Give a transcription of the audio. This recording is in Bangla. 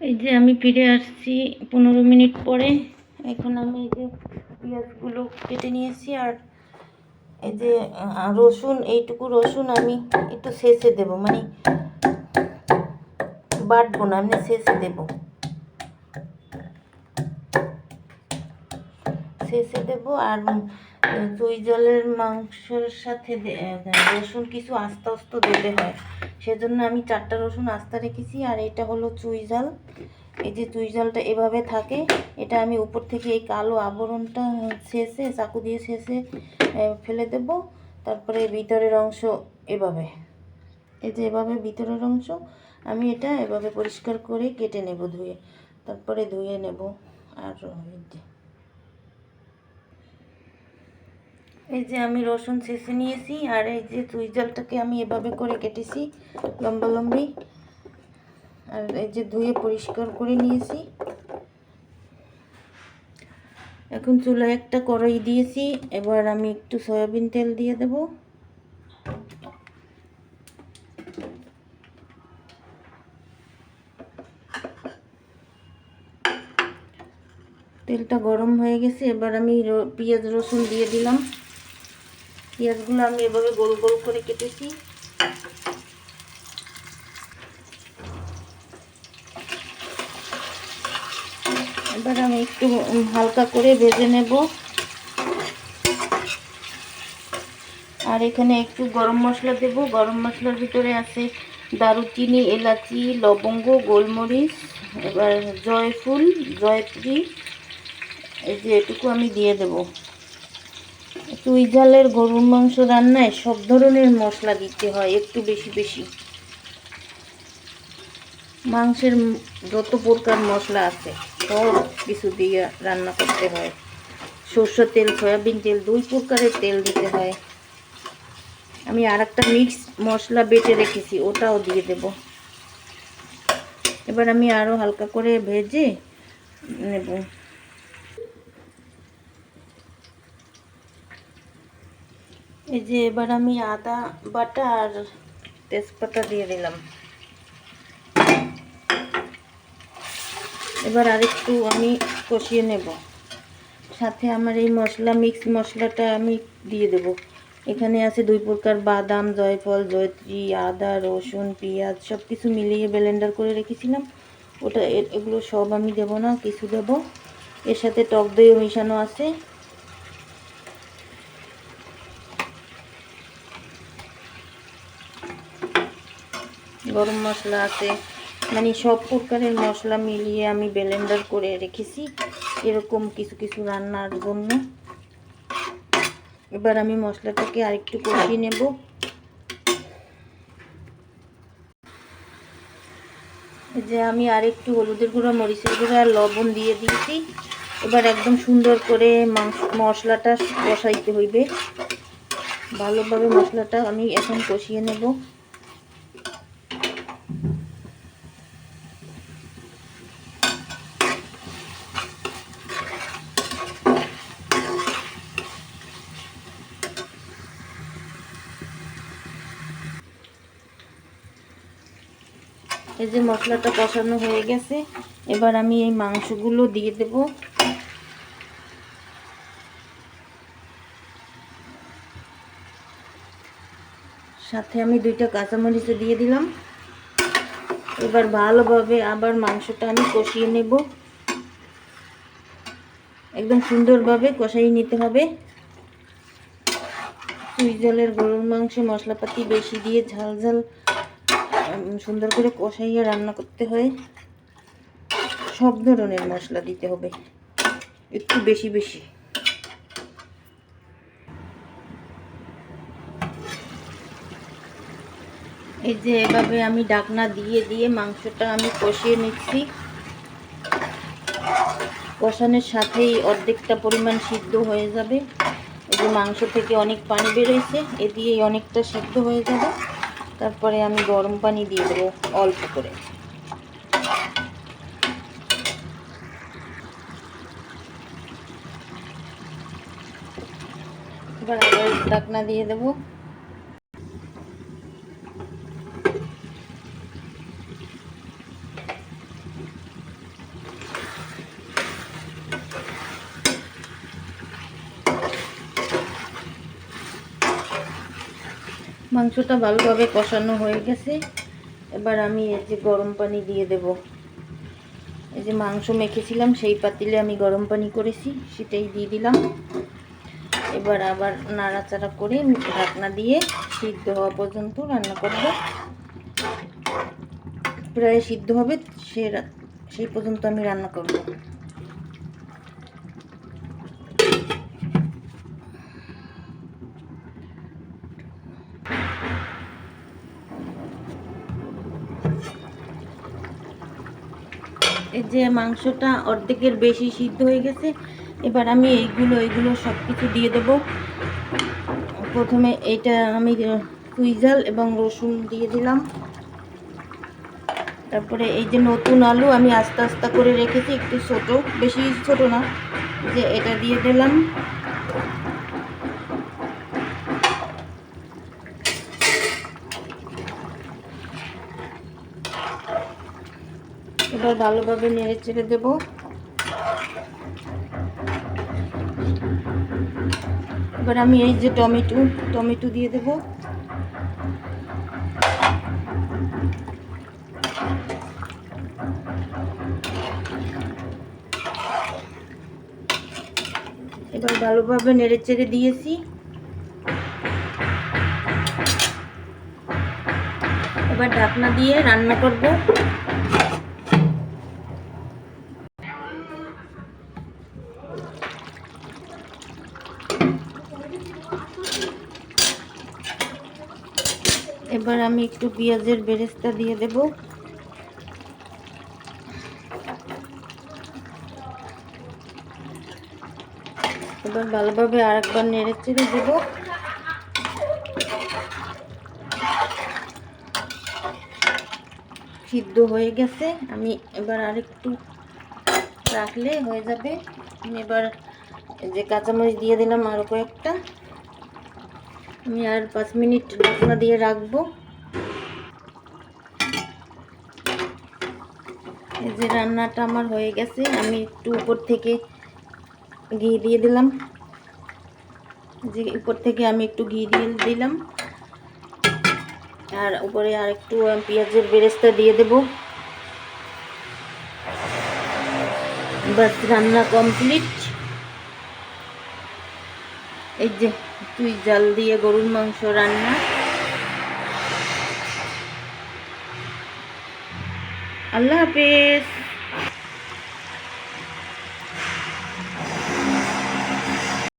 এই যে আমি ফিরে আসছি পনেরো মিনিট পরে। এখন আমি এই যে পেঁয়াজগুলো কেটে নিয়েছি আর এই যে রসুন, এইটুকু রসুন আমি একটু শেষে দেব। মানে বাটবো না আমি শেষে দেব। শেষে দেব আর চুই জলের মাংসের সাথে রসুন কিছু আস্তে আস্তে দিতে হয়। সেজন্য আমি চারটা রসুন আস্তে রেখেছি, আর এটা হলো চুই জাল এই যে চুই জালটা এভাবে থাকে, এটা আমি উপর থেকে এই কালো আবরণটা শেষে চাকু দিয়ে শেষে ফেলে দেব। তারপরে ভিতরের অংশ এভাবে। এই যে এভাবে ভিতরের অংশ, আমি এটা এভাবে পরিষ্কার করে কেটে নেব ধুয়ে। তারপরে ধুয়ে নেব। আর এই যে আমি রসুন শেষে নিয়েছি, আর এই যে চুই জলটাকে আমি এভাবে করে কেটেছি, লম্বা লম্বি। আর এই যে ধুয়ে পরিষ্কার করে নিয়েছি। এখন চুলায় একটা কড়াই দিয়েছি, এবার আমি একটু সয়াবিন তেল দিয়ে দেব। তেলটা গরম হয়ে গেছে, এবার আমি পেঁয়াজ রসুন দিয়ে দিলাম। পেঁয়াজগুলো আমি এভাবে গোল গোল করে কেটেছি। এবার আমি একটু হালকা করে ভেজে নেব। আর এখানে একটু গরম মশলা দেব। গরম মশলার ভিতরে আছে দারুচিনি, এলাচি, লবঙ্গ, গোলমরিচ, এবার জয়ফুল, জয়ত্রী, এই যে এটুকু আমি দিয়ে দেব। চুই ঝালের গরুর মাংস রান্নায় সব ধরনের মশলা দিতে হয়, একটু বেশি বেশি। মাংসের যত প্রকার মশলা আছে, সব কিছু দিয়ে রান্না করতে হয়। সরষের তেল, সয়াবিন তেল, দুই প্রকারের তেল দিতে হয়। আমি আর একটা মিক্স মশলা বেটে রেখেছি, ওটাও দিয়ে দেব। এবার আমি আরও হালকা করে ভেজে নেব। এই যে এবার আমি আদা বাটা আর তেজপাতা দিয়ে দিলাম। এবার আরেকটু আমি কষিয়ে নেব। সাথে আমার এই মশলা, মিক্স মশলাটা আমি দিয়ে দেব। এখানে আছে দুই প্রকার বাদাম, জয়ফল, জয়ত্রী, আদা, রসুন, পেঁয়াজ সব কিছু মিলিয়ে ব্লেন্ডার করে রেখেছিলাম। ওটা এগুলো সব আমি দেব না, কিছু দেব। এর সাথে টক দইও মিশানো আছে। গরম মশলা আছে। মানে সব প্রকারের মশলা মিলিয়ে আমি ব্লেন্ডার করে রেখেছি। এরকম কিছু কিছু রান্নার জন্য। এবার আমি মশলাটাকে আরেকটু কষিয়ে নেব। যে আমি আরেকটু হলুদের গুঁড়া, মরিচের গুঁড়া আর লবণ দিয়ে দিয়েছি। এবার একদম সুন্দর করে মশলাটা কষাইতে হইবে। ভালোভাবে মশলাটা আমি এখন কষিয়ে নেব। এই যে মশলাটা কষানো হয়ে গেছে, এবার আমি এই মাংসগুলো দিয়ে দেব। সাথে আমি দুইটা কাঁচামরিচ দিয়ে দিলাম। এবার ভালোভাবে আবার মাংসটা আমি কষিয়ে নেব। একদম সুন্দরভাবে কষাই নিতে হবে। চুই জলের গরুর মাংসে মশলাপাতি বেশি দিয়ে ঝাল ঝাল সুন্দর করে কষাইয়ে রান্না করতে হয়। সব ধরনের মশলা দিতে হবে। একটু বেশি বেশি। এই যে এভাবে আমি ডাকনা দিয়ে দিয়ে মাংসটা আমি কষিয়ে নিচ্ছি। কষানোর সাথেই অর্ধেকটা পরিমাণ সিদ্ধ হয়ে যাবে। এই যে মাংস থেকে অনেক পানি বেরোয়েছে এ দিয়েই অনেকটা সিদ্ধ হয়ে যাবে। তারপরে আমি গরম পানি দিয়ে দেবো অল্প করে। এবার আবার ঢাকনা দিয়ে দেবো। মাংসটা ভালোভাবে কষানো হয়ে গেছে। এবার আমি এই যে গরম পানি দিয়ে দেব। এই যে মাংস মেখেছিলাম, সেই পাতিলে আমি গরম পানি করেছি, সেটাই দিয়ে দিলাম। এবার আবার নাড়াচাড়া করে ঢাকনা দিয়ে সিদ্ধ হওয়া পর্যন্ত রান্না করব। প্রায় সিদ্ধ হবে, সে সেই পর্যন্ত আমি রান্না করব। এই যে মাংসটা অর্ধেকের বেশি সিদ্ধ হয়ে গেছে, এবার আমি এইগুলো এইগুলো সব কিছু দিয়ে দেব। প্রথমে এটা আমি কুইজাল এবং রসুন দিয়ে দিলাম। তারপরে এই যে নতুন আলু আমি আস্তে আস্তে করে রেখেছি, একটু ছোটো, বেশি ছোট না, যে এটা দিয়ে দিলাম। এবার ভালোভাবে নেড়ে চেড়ে দেবো। এবার আমি এই যে টমেটো টমেটো দিয়ে দেবো। এবার ভালোভাবে নেড়ে চেড়ে দিয়েছি। এবার ঢাকনা দিয়ে রান্না করব। এবার আমি একটু পেঁয়াজের বেরেস্তা দিয়ে দেব। এবার ভালোভাবে আরেকবার নেড়ে চেড়ে দেব। সিদ্ধ হয়ে গেছে। আমি এবার আরেকটু রাখলে হয়ে যাবে। আমি এবার যে কাঁচামরিচ দিয়ে দিলাম আরও কয়েকটা। আমি আর পাঁচ মিনিট ঢাকনা দিয়ে রাখব। এই যে রান্নাটা আমার হয়ে গেছে, আমি একটু উপর থেকে ঘি দিয়ে দিলাম। যে উপর থেকে আমি একটু ঘি দিয়ে দিলাম। আর উপরে আর একটু পেঁয়াজের বেরেস্তা দিয়ে দেব। বাস রান্না কমপ্লিট। এই যে তুই জাল দিয়ে গরুর মাংস রান্না। আল্লাহ হাফেজ।